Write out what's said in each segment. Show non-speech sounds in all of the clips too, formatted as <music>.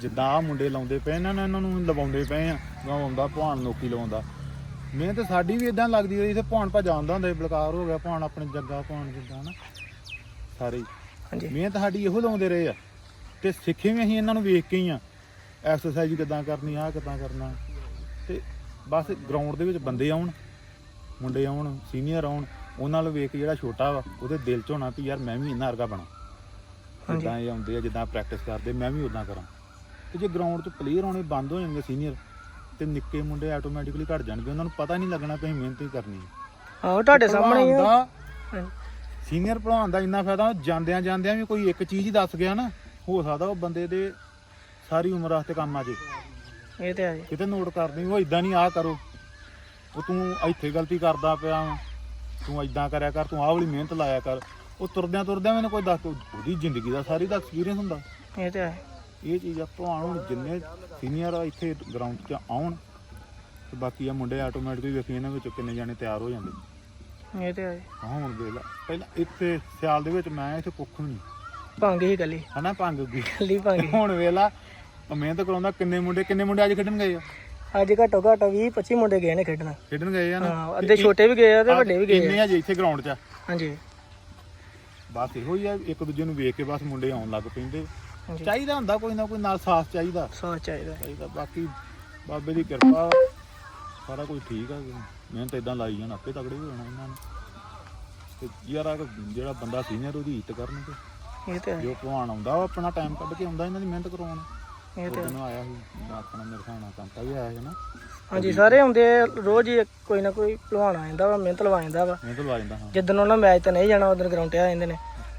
ਜਿੱਦਾਂ ਆ ਮੁੰਡੇ ਲਾਉਂਦੇ ਪਏ ਨਾ ਇਹਨਾਂ ਨੂੰ ਲਵਾਉਂਦੇ ਪਏ ਆ ਆਉਂਦਾ ਭਾਣ ਲੋਕੀ ਲਵਾਉਂਦਾ। ਮਿਹਨਤ ਸਾਡੀ ਵੀ ਇਦਾਂ ਲੱਗਦੀ ਹੋਈ ਤੇ ਭਾਣ ਭੱਜ ਆਉਂਦਾ ਹੁੰਦਾ ਸੀ ਬਲਕਾਰ ਹੋ ਗਿਆ ਭਾਣ ਆਪਣੇ ਜੱਗਾ ਭਾਣ ਜਿੱਦਾਂ ਨਾ ਸਾਰੇ ਹੀ। ਹਾਂਜੀ। ਮਿਹਨਤ ਸਾਡੀ ਇਹੋ ਲਾਉਂਦੇ ਰਹੇ ਆ ਤੇ ਸਿੱਖੇ ਵੀ ਅਸੀਂ ਇਹਨਾਂ ਨੂੰ ਵੇਖ ਕੇ ਹੀ ਆ ਐਕਸਰਸਾਈਜ਼ ਕਿਦਾਂ ਕਰਨੀ ਆ ਕਿਦਾਂ ਕਰਨਾ। ਤੇ ਬਸ ਗਰਾਊਂਡ ਦੇ ਵਿੱਚ ਬੰਦੇ ਆਉਣ ਮੁੰਡੇ ਆਉਣ ਸੀਨੀਅਰ ਆਉਣ ਉਹਨਾਂ ਨੂੰ ਵੇਖ ਕੇ ਜਿਹੜਾ ਛੋਟਾ ਵਾ ਉਹਦੇ ਦਿਲ 'ਚ ਹੋਣਾ ਵੀ ਯਾਰ ਮੈਂ ਵੀ ਇੰਨਾ ਵਰਗਾ ਬਣਾ। ਹਾਂਜੀ। ਜਿੱਦਾਂ ਇਹ ਆਉਂਦੇ ਆ ਜਿੱਦਾਂ ਪ੍ਰੈਕਟਿਸ ਕਰਦੇ ਮੈਂ ਵੀ ਉਦਾਂ ਕਰਾਂ। ਤੇ ਜੇ ਗਰਾਊਂਡ 'ਚ ਪਲੇਅਰ ਆਉਣੇ ਬੰਦ ਹੋ ਜਾਣਗੇ ਸੀਨੀਅਰ ਤੇ ਨਿੱਕੇ ਮੁੰਡੇ ਆਟੋਮੈਟਿਕਲੀ ਘਟ ਜਾਣਗੇ ਉਹਨਾਂ ਨੂੰ ਪਤਾ ਨਹੀਂ ਲੱਗਣਾ ਕਿ ਅਸੀਂ ਮਿਹਨਤ ਹੀ ਕਰਨੀ ਹੈ। ਆਹੋ ਤੁਹਾਡੇ ਸਾਹਮਣੇ ਹੀ ਆ। ਸੀਨੀਅਰ ਭਲਵਾਨ ਦਾ ਇੰਨਾ ਫਾਇਦਾ ਜਾਂਦਿਆਂ ਜਾਂਦਿਆਂ ਵੀ ਕੋਈ ਇੱਕ ਚੀਜ਼ ਹੀ ਦੱਸ ਗਿਆ ਨਾ ਹੋ ਸਕਦਾ ਉਹ ਬੰਦੇ ਦੇ ਸਾਰੀ ਉਮਰ ਵਾਸਤੇ ਕੰਮ ਆ ਜੇ। ਇਹ ਤੇ ਆ ਜੀ। ਕਿਤੇ ਨੋਟ ਕਰਨੀ ਉਹ ਇਦਾਂ ਨਹੀਂ ਆਹ ਕਰੋ। ਉਹ ਤੂੰ ਇੱਥੇ ਗਲਤੀ ਕਰਦਾ ਪਿਆ ਵਾਂ, ਤੂੰ ਇਦਾਂ ਕਰਿਆ ਕਰ ਤੂੰ ਆਹ ਵਾਲੀ ਮਿਹਨਤ ਲਾਇਆ ਕਰ। ਉਹ ਤੁਰਦਿਆਂ ਤੁਰਦਿਆਂ ਮੈਨੂੰ ਕੋਈ ਦੱਸ ਉਹਦੀ ਜ਼ਿੰਦਗੀ ਦਾ ਸਾਰੀ ਦਾ ਐਕਸਪੀਰੀਅੰਸ ਹੁੰਦਾ। ਇਹ ਤੇ ਆ ਇਹ ਚੀਜ਼ ਆ ਭਲਵਾਨ ਹੁਣ ਜਿੰਨੇ ਸੀਨੀਅਰ ਆ ਇੱਥੇ ਗਰਾਊਂਡ 'ਚ ਆਉਣ ਤੇ ਬਾਕੀ ਆ ਮੁੰਡੇ ਆਟੋਮੈਟਿਕਲੀ ਵੇਖੀ ਇਹਨਾਂ ਵਿੱਚੋਂ ਕਿੰਨੇ ਜਾਣੇ ਤਿਆਰ ਹੋ ਜਾਂਦੇ। ਇਹ ਤੇ ਆ ਜੀ ਹਾਂ ਹੁਣ ਦੇਖ ਲਾ ਪਹਿਲਾਂ ਇੱਥੇ ਸਿਆਲ ਦੇ ਵਿੱਚ ਮੈਂ ਇੱਥੇ ਕੁੱਖ ਨਹੀਂ। ਭੰਗ ਹੀ ਗਲੀ। ਹਨਾ ਭੰਗ ਗਈ ਗਲੀ ਭੰਗ ਹੀ। ਹੁਣ ਵੇਲਾ ਮਿਹਨਤ ਕਰਾਉਂਦਾ ਕਿੰਨੇ ਮੁੰਡੇ ਕਿੰਨੇ ਮੁੰਡੇ ਅੱਜ ਖੇਡਣ ਗਏ ਆ? ਅੱਜ ਘੱਟੋ ਘੱਟ 20 25 ਮੁੰਡੇ ਗਏ ਨੇ ਖੇਡਣ। ਖੇਡਣ ਗਏ ਆ ਨਾ? ਹਾਂ ਅੱਧੇ ਛੋਟੇ ਵੀ ਗਏ ਆ ਤੇ ਵੱਡੇ ਵੀ ਗਏ ਇੰਨੇ ਆ। ਆ ਜੀ ਇੱਥੇ ਗਰਾਊਂਡ 'ਚ ਆ। ਹਾਂਜੀ। ਬਸ ਇਹੋ ਹੀ ਆ ਇੱਕ ਦੂਜੇ ਨੂੰ ਵੇਖ ਕੇ ਬਸ ਮੁੰਡੇ ਆਉਣ ਲੱਗ ਪੈਂਦੇ। ਚਾਹੀਦਾ ਹੁੰਦਾ ਕੋਈ ਨਾ ਕੋਈ ਨਾਲ ਸਾਥ ਚਾਹੀਦਾ। ਸਾਥ ਚਾਹੀਦਾ। ਚਾਹੀਦਾ ਬਾਕੀ ਬਾਬੇ ਦੀ ਕਿਰਪਾ। ਸਾਰਾ ਕੁਝ ਠੀਕ ਆ। ਮਿਹਨਤ ਇਦਾਂ ਲਾਈ ਜਾਣ ਆਪੇ ਤਗੜੇ ਹੋ ਜਾਣਾ ਇਹਨਾਂ ਨੇ। ਤੇ ਯਾਰ ਆਹ ਜਿਹੜਾ ਬੰਦਾ ਸੀਨੀਅਰ ਉਹਦੀ ਇੱਜ਼ਤ ਕਰਨਗੇ। ਇਹ ਤੇ ਆ ਜੀ, ਭਲਵਾਨ ਆਉਂਦਾ ਉਹ ਆਪਣਾ ਟਾਈਮ ਕੱਢ ਕੇ ਆਉਂਦਾ ਇਹਨਾਂ ਦੀ ਮਿਹਨਤ ਕਰਾਉਣ। ਇਹ ਤੇ ਆ। ਉਹਦੋਂ ਆਇਆ ਸੀ ਆਪਣਾ ਨਾਲ ਕੰਤਾ ਵੀ ਆਇਆ ਸੀ ਨਾ। ਹਾਂਜੀ ਸਾਰੇ ਆ, ਰੋਜ਼ ਹੀ ਕੋਈ ਨਾ ਕੋਈ ਭਲਵਾਨ ਆ ਜਾਂਦਾ ਵਾ ਮਿਹਨਤ ਲਵਾ ਜਾਂਦਾ ਵਾ। ਮਿਹਨਤ ਲਵਾ ਜਾਂਦਾ ਹਾਂ। ਜਿੱਦਣ ਉਹਨਾਂ ਮੈਚ ਤੇ ਨਹੀਂ ਜਾਣਾ ਉਦੋਂ ਗਰਾਊਂਡ ਤੇ ਆ ਜਾਂਦੇ ਨੇ।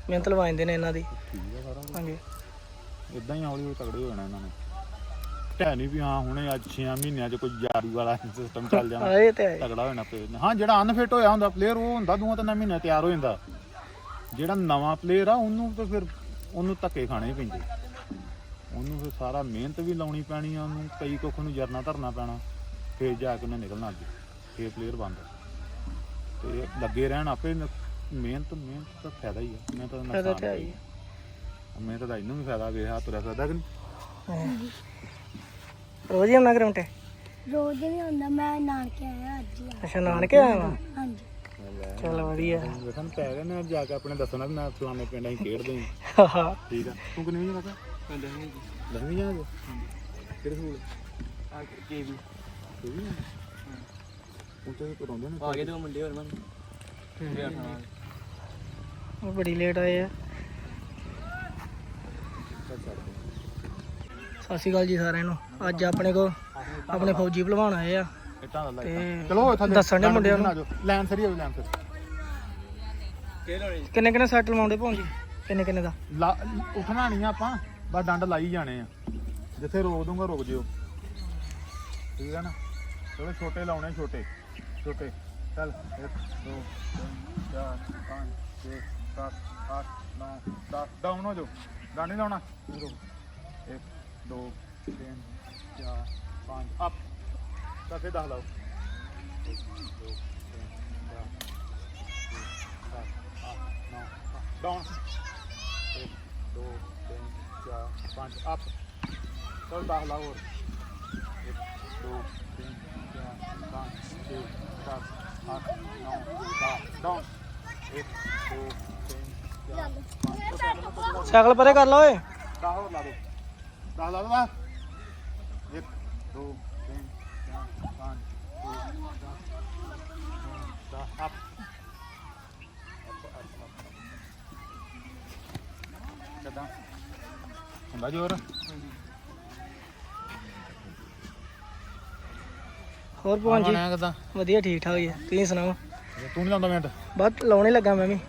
ਮਿਹਨਤ ਲਵਾ ਜਾਂਦੇ ਨੇ ਇਹਨਾਂ ਦੀ। ਠੀਕ ਆ ਸਾਰਾ ਹਾਂਜੀ। ਇਦਾਂ ਹੀ ਹੌਲੀ ਹੌਲੀ ਤਗੜੇ ਹੋ ਜਾਣਾ ਇਹਨਾਂ ਨੇ। ਟੈ ਨਹੀਂ ਵੀ ਹਾਂ ਹੁਣੇ ਅੱਜ 6 ਮਹੀਨਿਆਂ 'ਚ ਕੋਈ ਜਾਰੀ ਵਾਲਾ <laughs> ਸਿਸਟਮ ਚੱਲ ਜਾਣਾ। ਇਹ ਤੇ ਜੀ, ਤਗੜਾ ਹੋ ਜਾਣਾ ਪਏ ਹਾਂ ਜਿਹੜਾ ਅਨਫਿਟ ਹੋਇਆ ਹੁੰਦਾ ਪਲੇਅਰ ਉਹ ਹੁੰਦਾ ਦੂਆਂ ਤਿੰਨਾਂ ਮਹੀਨਿਆਂ ਤਿਆਰ ਹੋ ਜਾਂਦਾ। ਜਿਹੜਾ ਨਵਾਂ ਪਲੇਅਰ ਆ ਉਹਨੂੰ ਤੇ ਫਿਰ ਉਹਨੂੰ ਧੱਕੇ ਖਾਣੇ ਹੀ ਪੈਂਦੇ। ਉਹਨੂੰ ਫਿਰ ਸਾਰਾ ਮਿਹਨਤ ਵੀ ਲਾਉਣੀ ਪੈਣੀ ਆ ਉਹਨੂੰ ਕਈ ਕੁੱਖ ਨੂੰ ਜਰਨਾ ਧਰਨਾ ਪੈਣਾ। ਫੇਰ ਜਾ ਕੇ ਉਹਨੇ ਨਿਕਲਣਾ ਅੱਗੇ। ਫੇਰ ਪਲੇਅਰ ਬਣਦਾ। ਤੇ ਲੱਗੇ ਰਹਿਣ ਆਪੇ ਮਿਹਨਤ ਮਿਹਨਤ ਦਾ ਫਾਇਦਾ ਹੀ ਆ। ਮਿਹਨਤ ਦਾ ਫਾਇਦਾ ਤੇ ਆ। ਜੀ ਮਿਹਨਤ ਦਾ ਇਹਨੂੰ ਵੀ ਫਾਇਦਾ ਵੇਖ ਆ ਤੁਰਿਆ ਫਿਰਦਾ ਕਿ ਨਹੀਂ। ਰੋਜ਼ ਹੀ ਆਉਣਾ ਗਰਾਊਂਡ ਤੇ ਰੋਜ਼ ਨਹੀਂ ਹੁੰਦਾ ਮੈਂ ਨਾਨਕੇ ਆਇਆ ਅੱਜ ਹੀ ਆ ਅੱਛਾ ਨਾਨਕੇ ਆਇਆ ਵਾ? ਹਾਂਜੀ। ਚਲ ਵਧੀਆ। ਵੇਖਣ ਪੈ ਗਏ ਨੇ ਜਾ ਕੇ ਆਪਣੇ ਦੱਸਣਾ ਵੀ ਮੈਂ ਫਲਾਣੇ ਪਿੰਡ ਅਸੀਂ ਖੇਡਦੇ ਹਾਂ। ਹਾਂ ਠੀਕ ਆ। ਤੂੰ ਕਿੰਨੀ ਵਜੇ ਲੱਗਾ ਦਸਵੀਂ ਦਸਵੀਂ ਜਾਣਾ ਕਿਹੜੇ ਸਕੂਲ? ਆ ਕੇ ਵੀ। ਕੇ ਵੀ ਉੱਥੇ ਕਰਾਉਂਦੇ ਨੇ। ਆ ਗਏ ਦੋ ਮੁੰਡੇ ਹੋਰ ਮਨ ਉਹ ਬੜੀ ਲੇਟ ਆਏ ਆ। ਸਤਿ ਸ਼੍ਰੀ ਅਕਾਲ ਜੀ ਸਾਰਿਆਂ ਨੂੰ। ਅੱਜ ਆਪਣੇ ਕੋ ਆਪਣੇ ਫੌਜੀ ਭਲਵਾਨ ਆਏ ਆ ਤੇ ਚਲੋ ਥੱਲੇ ਦੱਸਣ ਦੇ ਮੁੰਡਿਆਂ ਨੂੰ। ਲਾਈਨ ਸਰੀ ਹੋਵੇ ਲਾਈਨ ਸਰੀ। ਕਿੰਨੇ ਕਿੰਨੇ ਸੱਟ ਲਵਾਉਂਦੇ ਭੌਂਜੀ? ਕਿੰਨੇ ਕਿੰਨੇ ਦਾ? ਉੱਠਣਾ ਨਹੀਂ ਆਪਾਂ ਬਸ ਡੰਡ ਲਾਈ ਜਾਣੇ ਆ। ਜਿੱਥੇ ਰੋਕ ਦੂੰਗਾ ਰੁਕ ਜਿਓ। ਠੀਕ ਆ ਨਾ? ਚਲੋ ਛੋਟੇ ਲਾਉਣੇ ਛੋਟੇ। ਛੋਟੇ। ਚੱਲ 1 2 3 4 5 6 7 8 9 10 ਡਾਊਨ ਹੋ ਜਾਓ। ਡੰਡ ਨਹੀਂ ਲਾਉਣਾ। 1 2 3 4 5 ਅਪ ਤਾਂ ਫੇਰ 10 ਲਾਓ। 1 2 3 4 7 8 9 ਡਾਊਨ 1 2 3 4 5 ਅਪ ਚਲ 10 ਲਾਓ ਹੋਰ। 1 2 3 4 5 6 7 8 9 10 ਡਾਊਨ 1 2 3 ਸਾਈਕਲ ਪਰੇ ਕਰ ਲਾ ਓਏ 10 ਹੋਰ ਲਾ ਦੋ 10 ਲਾ ਦੋ ਬਾ 1 2 3 4 5 6 7 10 ਅਪ ਕਿੱਦਾਂ ਹੁੰਦਾ ਜੋਰ ਹੋਰ ਭੌਂਜੀ ਬਣਿਆ ਕਿੱਦਾਂ ਵਧੀਆ ਠੀਕ ਠਾਕ ਜੀ ਤੁਸੀਂ ਸੁਣਾਓ ਤੂੰ ਨਹੀਂ ਲਾਉਂਦਾ ਮਿੰਟ ਬਸ ਲਾਉਣੇ ਲੱਗਾ ਮੈਂ ਵੀ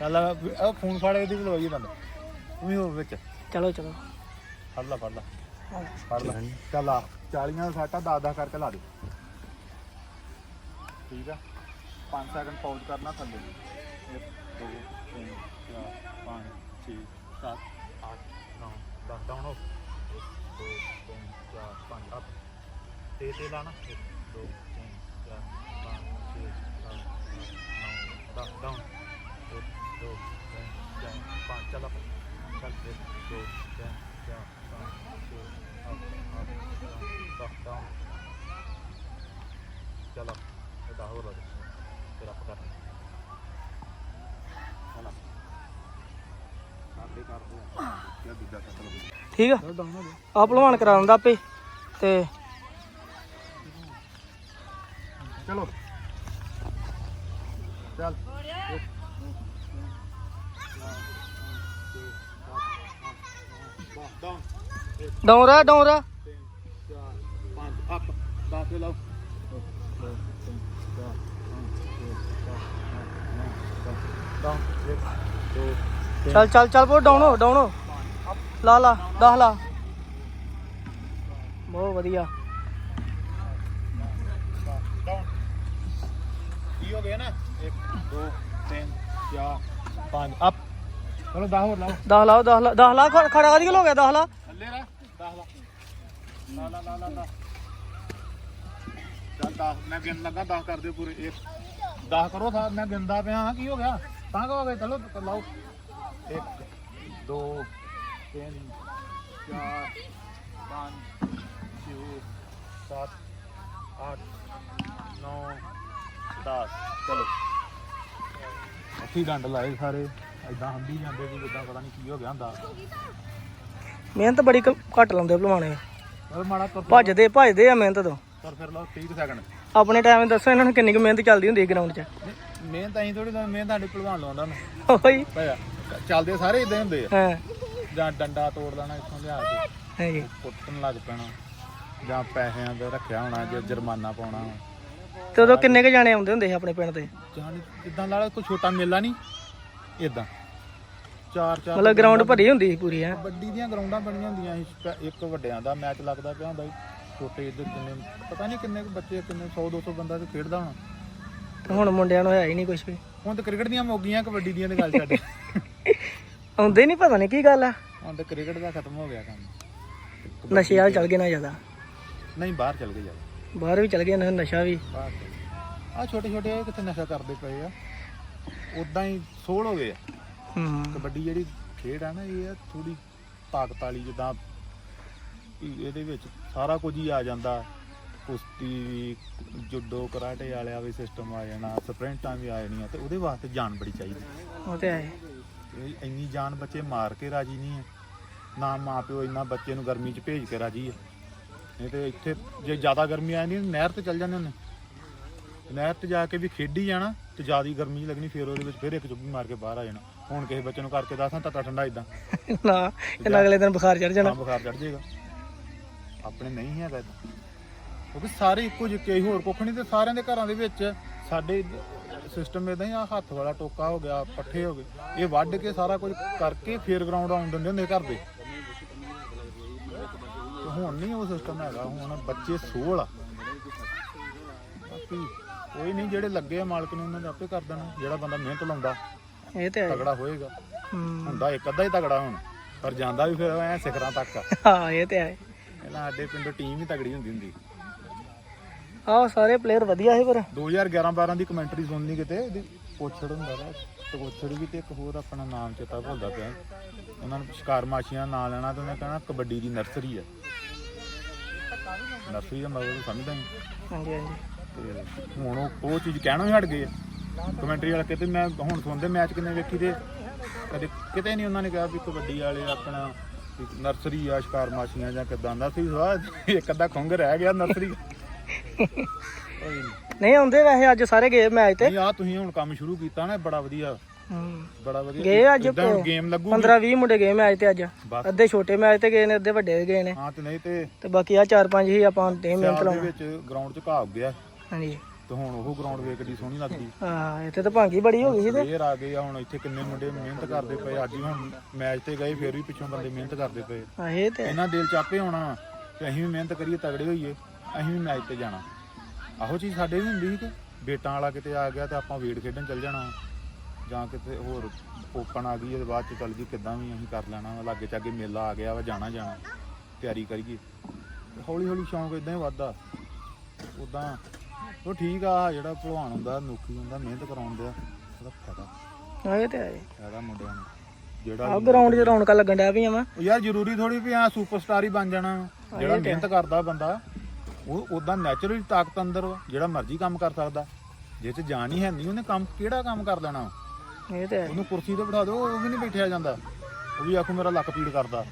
ਚੱਲ ਆ ਫੋਨ ਫੜ ਇਹਦੀ ਵੀ ਲਵਾਈਏ ਬੰਦ। ਤੂੰ ਵੀ ਹੋ ਵਿੱਚ। ਚਲੋ ਚਲੋ। ਫੜ ਲਾ ਫੜ ਲਾ। ਫੜ ਲਾ। ਚੱਲ ਆ 40 ਦਾ ਸਾਟਾ 10 10 ਕਰਕੇ ਲਾ ਦੇ। ਠੀਕ ਆ? 5 ਸੈਕਿੰਡ ਪੌਜ਼ ਕਰਨਾ ਥੱਲੇ। 1 2 3 4 5 6 7 8 9 10 ਡਾਊਨ ਹੋ। 1 2 3 4 5 ਅਪ ਤੇ ਤੇ ਲਾਣਾ। 1 2 3 4 5 6 7 8 9 10 ਡਾਊਨ 1 ਠੀਕ ਆ? ਆ ਭਲਵਾਨ ਕਰਾ ਦਿੰਦਾ ਆਪੇ ਤੇ ਚਲੋ। ਚੱਲ। ਡਾਊਨ ਡੌਰਾ ਡੌਰਾ ਅਪ ਲਾਓ ਡਾਊਨ ਚੱਲ ਚੱਲ ਚੱਲ ਪੋ ਡਾਉਣ ਹੋ ਲਾ ਲਾ 10 ਲਾ। ਬਹੁਤ ਵਧੀਆ। ਡਾਊਨ ਕੀ ਹੋ ਗਿਆ ਨਾ? 1 2 3 4 5 ਅਪ। ਚਲੋ 10 ਹੋਰ ਲਾਓ। 10 ਲਾਓ 10 ਲਾ 10 ਲਾ ਖੜ- ਖੜਾ ਕਦੀ ਹੋ ਗਿਆ 10 ਲਾ। ਥੱਲੇ ਰਹਿ 10 ਲਾ। ਲਾ ਲਾ ਲਾ ਲਾ ਚੱਲ 10 ਮੈਂ ਗਿਣ ਲੱਗਾ 10 ਕਰ ਦਿਓ ਪੂਰੇ 1 10 ਕਰੋ ਥਾ ਮੈਂ ਗਿਣਦਾ ਪਿਆ ਹਾਂ ਕੀ ਹੋ ਗਿਆ? ਤਾਂ ਕਹੋ ਗਏ ਚਲੋ ਲਾਓ। 1 2 3 4 5 6 7 8 9 10 ਚਲੋ। ਅੱਠੀ ਡੰਡ ਲਾਏ ਸਾਰੇ। ਐਦਾਂ ਹੰਦੀ ਜਾਂਦੇ ਵੀ ਜਿੱਦਾਂ ਪਤਾ ਨਹੀਂ ਕੀ ਹੋ ਗਿਆ ਹੁੰਦਾ। ਮਿਹਨਤ ਬੜੀ ਕ- ਘੱਟ ਲਾਉਂਦੇ ਭਲਵਾਨੇ ਉਹ ਮਾੜਾ ਕਰ ਭੱਜਦੇ ਭੱਜਦੇ ਆ ਮਿਹਨਤ ਤੋਂ। ਕਰ ਫਿਰ ਲਓ 30 ਸੈਕਿੰਡ ਆਪਣੇ ਟਾਈਮ ਦੱਸੋ ਇਹਨਾਂ ਨੂੰ ਕਿੰਨੀ ਕੁ ਮਿਹਨਤ ਚੱਲਦੀ ਹੁੰਦੀ ਹੈ ਗਰਾਊਂਡ 'ਚ? ਮਿਹਨਤ ਅਸੀਂ ਥੋੜੀ ਮਿਹਨਤ ਸਾਡੇ ਭਲਵਾਨ ਲਾਉਂਦਾ ਨਾ ਓਏ ਭਾਇਆ ਚੱਲਦੇ ਸਾਰੇ ਇਦਾਂ ਹੁੰਦੇ ਆ। ਹਾਂ। ਜਾਂ ਡੰਡਾ ਤੋੜ ਲੈਣਾ ਇੱਥੋਂ ਲਿਆ ਕੇ। ਹਾਂਜੀ। ਕੁੱਟਣ ਲੱਗ ਪੈਣਾ। ਜਾਂ ਪੈਸਿਆਂ ਦਾ ਰੱਖਿਆ ਹੋਣਾ ਜੇ ਜੁਰਮਾਨਾ ਪਾਉਣਾ। ਤੇ ਉਦੋਂ ਕਿੰਨੇ ਕ ਜਾਣੇ ਆਉਂਦੇ ਹੁੰਦੇ ਸੀ ਆਪਣੇ ਪਿੰਡ ਦੇ ਜਾਂ ਜਿੱਦਾਂ ਲਾ ਲਓ ਕੋਈ ਛੋਟਾ ਮੇਲਾ ਨਹੀਂ। ਇਦਾਂ ਚਾਰ ਚਾਰ ਮਤਲਬ ਗਰਾਊਂਡ ਭਰੀ ਹੁੰਦੀ ਸੀ ਪੂਰੀ ਹੈ? ਕਬੱਡੀ ਦੀਆਂ ਗਰਾਊਂਡਾਂ ਬਣੀਆਂ ਹੁੰਦੀਆਂ ਸੀ ਸਪੈ- ਇੱਕ ਵੱਡਿਆਂ ਦਾ ਮੈਚ ਲੱਗਦਾ ਪਿਆ ਹੁੰਦਾ ਸੀ ਛੋਟੇ ਇੱਧਰ ਕਿੰਨੇ ਪਤਾ ਨਹੀਂ ਕਿੰਨੇ ਕੁ ਬੱਚੇ ਕਿੰਨੇ 100 200 ਬੰਦਾ ਤੇ ਖੇਡਦਾ ਹੋਣਾ। ਤੇ ਹੁਣ ਮੁੰਡਿਆਂ ਨੂੰ ਹੈ ਹੀ ਨਹੀਂ ਕੁਝ ਵੀ। ਹੁਣ ਤਾਂ ਕ੍ਰਿਕਟ ਦੀਆਂ ਮੋਗੀਆਂ ਕਬੱਡੀ ਦੀਆਂ ਦੀ ਗੱਲ ਛੱਡ। ਆਉਂਦੇ ਨਹੀਂ ਪਤਾ ਨਹੀਂ ਕੀ ਗੱਲ ਆ। ਹੁਣ ਤਾਂ ਕ੍ਰਿਕਟ ਦਾ ਖਤਮ ਹੋ ਗਿਆ ਕੰਮ। ਨਸ਼ੇ ਵਾਲ ਚੱਲ ਗਏ ਨਾ ਜ਼ਿਆਦਾ। ਨਹੀਂ ਬਾਹਰ ਚਲ ਗਏ ਯਾਰ ਬਾਹਰ ਵੀ ਚੱਲ ਗਏ ਨਾ ਨਸ਼ਾ ਵੀ। ਆ ਛੋਟੇ ਛੋਟੇ ਕਿੱਥੇ ਨਸ਼ਾ ਕਰਦੇ ਪਏ ਆ? ਉਦਾਂ ਹੀ ਸੋਲ ਹੋ ਗਏ ਆ। ਹੂੰ। ਕਬੱਡੀ ਜਿਹੜੀ ਖੇਡ ਆ ਨਾ ਇਹ ਆ ਥੋੜੀ ਤਾਕਤ ਵਾਲੀ ਜਿੱਦਾਂ ਵੀ ਇਹਦੇ ਵਿੱਚ ਸਾਰਾ ਕੁਝ ਹੀ ਆ ਜਾਂਦਾ। ਕੁਸ਼ਤੀ ਵੀ ਜੁੱਡੋ ਕਰਾਟੇ ਵਾਲਿਆ ਵੀ ਸਿਸਟਮ ਆ ਜਾਣਾ ਸਪ੍ਰਿੰਟਾਂ ਵੀ ਆ ਜਾਣੀਆਂ ਤੇ ਉਹਦੇ ਵਾਸਤੇ ਜਾਨ ਬੜੀ ਚਾਹੀਦੀ। ਉਹ ਤੇ ਹੈ। ਇੰਨੀ ਜਾਨ ਬੱਚੇ ਮਾਰ ਕੇ ਰਾਜੀ ਨਹੀਂ ਹੈ। ਨਾ ਮਾਂ ਪਿਓ ਇੰਨਾ ਬੱਚੇ ਨੂੰ ਗਰਮੀ 'ਚ ਭੇਜ ਕੇ ਰਾਜੀ ਹੈ। ਨਹੀਂ ਤੇ ਇੱਥੇ ਜੇ ਜ਼ਿਆਦਾ ਗਰਮੀ ਆ ਜਾਂਦੀ ਨਹਿਰ ਤੇ ਚੱਲ ਜਾਂਦੇ ਹੁੰਦੇ। ਨਹਿਰ ਤੇ ਜਾ ਕੇ ਵੀ ਖੇਡੀ ਜਾਣਾ ਤੇ ਜ਼ਿਆਦੀ ਗਰਮੀ ਲੱਗਣੀ ਫਿਰ ਉਹਦੇ ਵਿੱਚ ਫਿਰ ਇੱਕ ਚੁੱਪੀ ਮਾਰ ਕੇ ਬਾਹਰ ਆ ਜਾਣਾ। ਹੁਣ ਕਿਸੇ ਬੱਚੇ ਨੂੰ ਕਰਕੇ ਦੱਸਾਂ ਤੱਤਾ ਠੰਡਾ ਇਦਾਂ ਨਾ ਇਹਨਾਂ ਅਗਲੇ ਦਿਨ ਬੁਖਾਰ ਚੜ ਜਾਣਾ। ਤਾਂ ਬੁਖਾਰ ਚੜ ਜਾਏਗਾ। ਆਪਣੇ ਨਹੀਂ ਹੈਗਾ ਏਦਾਂ। ਕਿਉਂਕਿ ਸਾਰੇ ਇੱਕੋ ਜਿਹੇ ਹੀ ਹੋਰ ਕੁੱਖ ਨਹੀਂ ਤੇ ਸਾਰਿਆਂ ਦੇ ਘਰਾਂ ਦੇ ਵਿੱਚ ਸਾਡੇ ਸਿਸਟਮ ਇਦਾਂ ਹੀ ਆ ਹੱਥ ਵਾਲਾ ਟੋਕਾ ਹੋ ਗਿਆ ਪੱਠੇ ਹੋ ਗਏ। ਇਹ ਵੱਢ ਕੇ ਸਾਰਾ ਕੁਝ ਕਰਕੇ ਫੇਰ ਗਰਾਊਂਡ ਆਉਣ ਦਿੰਦੇ ਹੁੰਦੇ ਘਰ ਦੇ। ਤੇ ਹੁਣ ਨਹੀਂ ਉਹ ਸਿਸਟਮ ਹੈਗਾ ਹੁਣ ਬੱਚੇ ਸੋਲ ਆ। ਬਾਕੀ ਕੋਈ ਨਹੀਂ ਜਿਹੜੇ ਲੱਗੇ ਆ ਮਾਲਕ ਨੇ ਉਹਨਾਂ ਨੇ ਆਪੇ ਕਰ ਦੇਣਾ। ਜਿਹੜਾ ਬੰਦਾ ਮਿਹਨਤ ਲਾਉਂਦਾ। ਇਹ ਤੇ ਹੈ ਤਗੜਾ ਹੋਏਗਾ। ਹੂੰ। ਹੁੰਦਾ ਇੱਕ ਅੱਧਾ ਹੀ ਤਗੜਾ ਹੁਣ ਪਰ ਜਾਂਦਾ ਵੀ ਫਿਰ ਐ ਸਿਖਰਾਂ ਤੱਕ। ਆ ਹਾਂ ਇਹ ਤੇ ਹੈ ਪਹਿਲਾਂ ਸਾਡੇ ਪਿੰਡੋਂ ਟੀਮ ਹੀ ਤਗੜੀ ਹੁੰਦੀ ਹੁੰਦੀ। ਆਹ ਸਾਰੇ ਪਲੇਅਰ ਵਧੀਆ ਸੀ ਪਰ 2011-12 ਦੀ ਕਮੈਂਟਰੀ ਸੁਣਨੀ ਕਿਤੇ ਇਹਦੀ ਕੋਛੜ ਹੁੰਦਾ ਤੇ ਕੋਛੜ ਵੀ ਤੇ ਇੱਕ ਹੋਰ ਆਪਣਾ ਨਾਮ ਚੇਤਾ ਭੁੱਲਦਾ ਪਿਆ। ਉਹਨਾਂ ਨੂੰ ਸ਼ਿਕਾਰ ਮਾਛੀਆਂ ਨਾਂ ਲੈਣਾ ਤੇ ਉਹਨੇ ਕਹਿਣਾ ਕਬੱਡੀ ਦੀ ਨਰਸਰੀ ਹੈ ਨਰਸਰੀ ਦਾ ਮਤਲਬ ਸਮਝਦਾ ਨਹੀਂ। ਹਾਂਜੀ ਹਾਂਜੀ। ਤੇ ਹੁਣ ਉਹ ਉਹ ਚੀਜ਼ ਕਹਿਣੋਂ ਹੀ ਹਟ ਗਏ ਆ। ਕਮੈਂਟਰੀ ਵਾਲਾ ਕਿਤੇ ਮੈਂ ਹੁਣ ਸੁਣਦੇ ਮੈਚ ਕਿੰਨੇ ਵੇਖੀ ਤੇ ਕਦੇ ਕਿਤੇ ਨਹੀਂ ਉਹਨਾਂ ਨੇ ਕਿਹਾ ਵੀ ਕਬੱਡੀ ਵਾਲੇ ਆਪਣਾ ਵੀ ਨਰਸਰੀ ਆ ਸ਼ਿਕਾਰ ਮਾਛੀਆਂ ਜਾਂ ਕਿਦਾਂ। ਦਾ ਸੀ ਸਵਾਦ ਇੱਕ ਅੱਧਾ ਖੁੰਗ ਰਹਿ ਗਿਆ ਨਰਸਰੀ। <laughs> ਨਹੀਂ ਆਉਂਦੇ ਵੈਸੇ ਅੱਜ ਸਾਰੇ ਗਏ ਮੈਚ ਤੇ। ਨਹੀਂ ਆ ਤੁਸੀਂ ਹੁਣ ਕੰਮ ਸ਼ੁਰੂ ਕੀਤਾ ਨਾ ਬੜਾ ਵਧੀਆ। ਹੂੰ। ਬੜਾ ਵਧੀਆ। ਗਏ ਅੱਜ ਗੇਮ ਲੱਗੂ 15 20 ਮੁੰਡੇ ਗਏ ਮੈਚ ਤੇ ਅੱਜ। ਬਸ। ਅੱਧੇ ਛੋਟੇ ਮੈਚ ਤੇ ਗਏ ਨੇ ਅੱਧੇ ਵੱਡੇ ਗਏ ਨੇ। ਹਾਂ ਤੇ ਨਹੀਂ ਤੇ ਤੇ ਬਾਕੀ ਆ ਚਾਰ ਪੰਜ ਹੀ ਆਪਾਂ ਮਿਹਨਤ ਸਿਆਲ ਦੇ ਲਾਉਣਾ ਵਿੱਚ ਗਰਾਊਂਡ 'ਚ ਘਾਹ ਗਿਆ। ਹਾਂਜੀ। ਤੇ ਹੁਣ ਉਹ ਗਰਾਊਂਡ ਵੇਖਦੀ ਸੋਹਣੀ ਲੱਗਦੀ। ਹਾਂ ਇੱਥੇ ਤਾਂ ਭਾਂਗੀ ਬੜੀ ਹੋ ਗਈ ਸੀ ਤੇ। ਫੇਰ ਆ ਗਏ ਆ ਹੁਣ ਇੱਥੇ ਕਿੰਨੇ ਮੁੰਡੇ ਮਿਹਨਤ ਕਰਦੇ ਪਏ। ਅੱਜ ਹੁਣ ਮੈਚ ਤੇ ਗਏ ਫੇਰ ਵੀ ਪਿੱਛੋਂ ਬੰਦੇ ਮਿਹਨਤ ਕਰਦੇ ਪਏ। ਹਾਂ ਇਹ ਤੇ ਹੈ। ਇਹਨਾਂ ਦਿਲ ਚ ਆਪੇ ਹੋਣਾ ਕਿ ਅਸੀਂ ਵੀ ਮਿਹਨਤ ਕਰੀਏ ਤਗੜੇ ਹੋਈਏ ਅਸੀਂ ਵੀ ਮੈਚ ਤੇ ਜਾਣਾ। ਆਹੋ ਚੀਜ਼ ਸਾਡੇ ਵੀ ਹੁੰਦੀ ਸੀ ਕਿ ਬੇਟਾਂ ਵਾਲਾ ਕਿਤੇ ਆ ਗਿਆ ਤੇ ਆਪਾਂ ਵੇੜ ਖੇਡਣ ਚੱਲ ਜਾਣਾ। ਜਾਂ ਕਿਤੇ ਹੋਰ ਓਪਨ ਆ ਗਈ ਇਹਦੇ ਬਾਅਦ ਚ ਚੱਲ ਜੀ ਕਿੱਦਾਂ ਵੀ ਅਸੀਂ ਕਰ ਲੈਣਾ ਵਾ। ਲਾਗੇ ਚਾਗੇ ਮੇਲਾ ਆ ਗਿਆ ਵਾ ਜਾਣਾ ਜਾਣਾ ਤਿਆਰੀ ਕਰੀਏ। ਹੌਲੀ ਹੌਲੀ ਸ਼ੌਂਕ ਇਦਾਂ ਹੀ ਵੱਧਦਾ। ਉਦਾਂ ਉਹ ਠੀਕ ਆ ਜਿਹੜਾ ਭਲਵਾਨ ਹੁੰਦਾ ਨੌਕਰੀ ਹੁੰਦਾ ਮਿਹਨਤ ਕਰਾਉਣ ਦਾ ਉਹਦਾ ਫਾਇਦਾ। ਇਹ ਤੇ ਹੈ ਫਾਇਦਾ ਮੁੰਡਿਆਂ ਨੂੰ। ਜਿਹੜਾ ਆ ਗਰਾਊਂਡ 'ਚ ਰੌਣਕਾਂ ਲੱਗਣ ਡਿਆ ਪਈਆਂ ਵਾ। ਉਹ ਯਾਰ ਜ਼ਰੂਰੀ ਥੋੜੀ ਵੀ ਆ ਸੁਪਰਸਟਾਰ ਹੀ ਬਣ ਜਾਣਾ। ਜਿਹੜਾ ਮਿਹਨਤ ਕਰਦਾ ਬੰਦਾ ਉਹ ਉਦਾਂ ਨੈਚੁਰਲੀ ਤਾਕਤ ਅੰਦਰ ਵਾ ਜਿਹੜਾ ਮਰਜ਼ੀ ਕੰਮ ਕਰ ਸਕਦਾ। ਜੇ ਤੇ ਜਾਨ ਹੀ ਹੈ ਨਹੀਂ ਉਹਨੇ ਕੰਮ ਕਿਹੜਾ ਕੰਮ ਕਰ ਲੈਣਾ? ਇਹ ਤੇ ਉਹਨੂੰ ਕੁਰਸੀ ਤੇ ਬਿਠਾ ਦਿਓ ਉਹ ਵੀ ਨਹੀਂ ਬੈਠਿਆ ਜਾਂਦਾ। ਉਹ ਵੀ ਆਖੂ ਮੇਰਾ ਲੱਕ ਪੀੜ ਕਰਦਾ।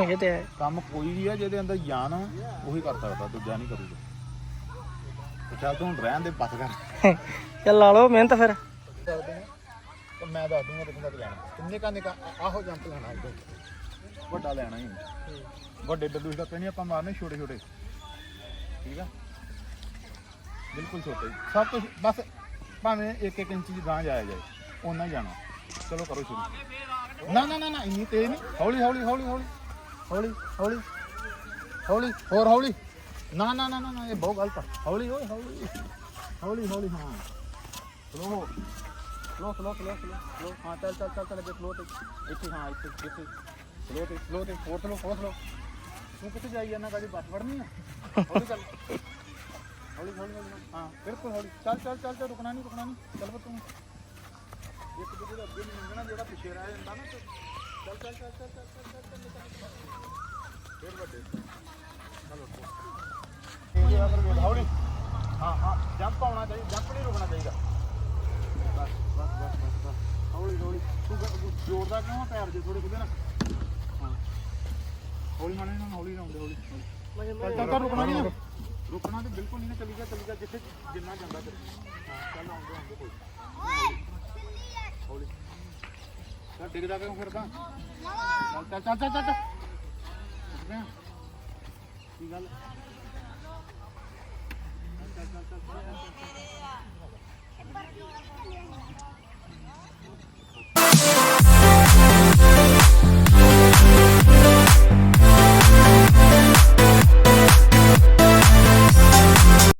ਇਹ ਤੇ ਹੈ। ਕੰਮ ਕੋਈ ਵੀ ਆ ਜਿਹਦੇ ਅੰਦਰ ਜਾਨ ਆ, ਉਹੀ ਕਰ ਸਕਦਾ ਦੂਜਾ ਨਹੀਂ ਕਰੂਗਾ। ਚੱਲ ਤੂੰ ਹੁਣ ਰਹਿਣ ਦੇ ਬਸ ਕਰ। ਚੱਲ ਲਾ ਲਓ ਮਿਹਨਤ ਫਿਰ। ਤਾਂ ਮੈਂ ਦੱਸ ਦੂੰਗਾ ਕਿੰਨਾ ਕੁ ਲੈਣਾ। ਕਿੰਨੇ ਕਾ ਨਿਕਾ ਆਹੋ ਜੰਪ ਲੈਣਾ ਇਹਦੇ ਵੱਡਾ ਲੈਣਾ ਹੀ। ਵੱਡੇ ਡੱਲੂ ਦਾ ਨਹੀਂ ਆਪਾਂ ਮਾਰਨੇ ਛੋਟੇ ਛੋਟੇ। ਠੀਕ ਆ? ਬਿਲਕੁਲ ਛੋਟੇ। ਸਭ ਤੋਂ ਬਸ ਭਾਵੇਂ 1-1 ਇੰਚ ਦੀ ਗਾਂ ਜਾਇਆ ਜਾਏ ਉਹਨਾਂ ਹੀ ਜਾਣਾ। ਚਲੋ ਕਰੋ ਸ਼ੁਰੂ। ਨਾ ਨਾ ਨਾ ਨਾ ਇੰਨੀ ਤੇਜ਼ ਨਹੀਂ ਹੌਲੀ ਹੌਲੀ ਹੌਲੀ ਹੌਲੀ। ਹੌਲੀ ਹੌਲੀ। ਹੌਲੀ ਹੋਰ ਹੌਲੀ। ਨਾ ਨਾ ਨਾ ਨਾ ਨਾ, ਇਹ ਬਹੁਤ ਗਲਤ ਆ ਹੌਲੀ ਓਏ ਹੌਲੀ ਹੌਲੀ ਹੌਲੀ ਹਾਂ slow slow slow slow slow ਹਾਂ ਚੱਲ ਚੱਲ ਚੱਲ ਚੱਲ ਅੱਗੇ ਸਲੋ ਤੇ ਇੱਥੇ ਹਾਂ ਇੱਥੇ ਇੱਥੇ ਸਲੋ ਤੇ ਸਲੋ ਤੇ ਹੋਰ ਸਲੋ ਹੋਰ ਸਲੋ ਤੂੰ ਕਿੱਥੇ ਜਾਈ ਜਾਂਦਾ ਕਾਜੀ ਬੱਸ ਫੜਨੀ ਆ ਹੌਲੀ ਚੱਲ ਹੌਲੀ ਹੌਲੀ ਹੌਲੀ ਹਾਂ ਬਿਲਕੁਲ ਹੌਲੀ ਚੱਲ ਚੱਲ ਚੱਲ ਚੱਲ ਰੁਕਣਾ ਨਹੀਂ ਰੁਕਣਾ ਨਹੀਂ ਚੱਲ ਬਸ ਤੂੰ ਇੱਕ ਦੂਜੇ ਦੇ ਅੱਗੇ ਨਹੀਂ ਲੰਘਣਾ ਜਿਹੜਾ ਪਿੱਛੇ ਰਹਿ ਜਾਂਦਾ ਨਾ ਤੇ ਚੱਲ ਚੱਲ ਚੱਲ ਚੱਲ ਹੌਲੀ ਹਾਂ ਹਾਂ ਜੰਪ ਆਉਣਾ ਚਾਹੀਦਾ ਜੰਪ ਨਹੀਂ ਰੁਕਣਾ ਚਾਹੀਦਾ ਬਸ ਬਸ ਬਸ ਬਸ ਬਸ ਹੌਲੀ ਹੌਲੀ ਤੂੰ ਗ- ਕਿਉਂ ਪੈਰ ਜੇ ਥੋੜੇ ਕਿਤੇ ਹਾਂ ਹੌਲੀ ਮਾਣੇ ਨਾ ਹੌਲੀ ਨਾ ਹੁੰਦੇ ਹੌਲੀ ਚੱਲ ਚੱਲ ਚੱਲ ਰੁਕਣਾ ਨਹੀਂ ਰੁਕਣਾ ਤੇ ਬਿਲਕੁਲ ਨਹੀਂ ਨਾ ਚੱਲੀ ਜਾ ਚੱਲੀ। ਜਾ ਜਿੱਥੇ ਜਿੰਨਾ ਜਾਂਦਾ ਤੇ ਚੱਲ ਆਉਂਦੇ ਆਉਂਦੇ ਕੋਈ ਹੌਲੀ ਚੱਲ ਡਿੱਗਦਾ ਕਿਉਂ ਫਿਰਦਾ ਚੱਲ ਚੱਲ ਚੱਲ ਚੱਲ ਚੱਲ ਕੀ ਗੱਲ ¡Vamos, Mereda! ¡Es!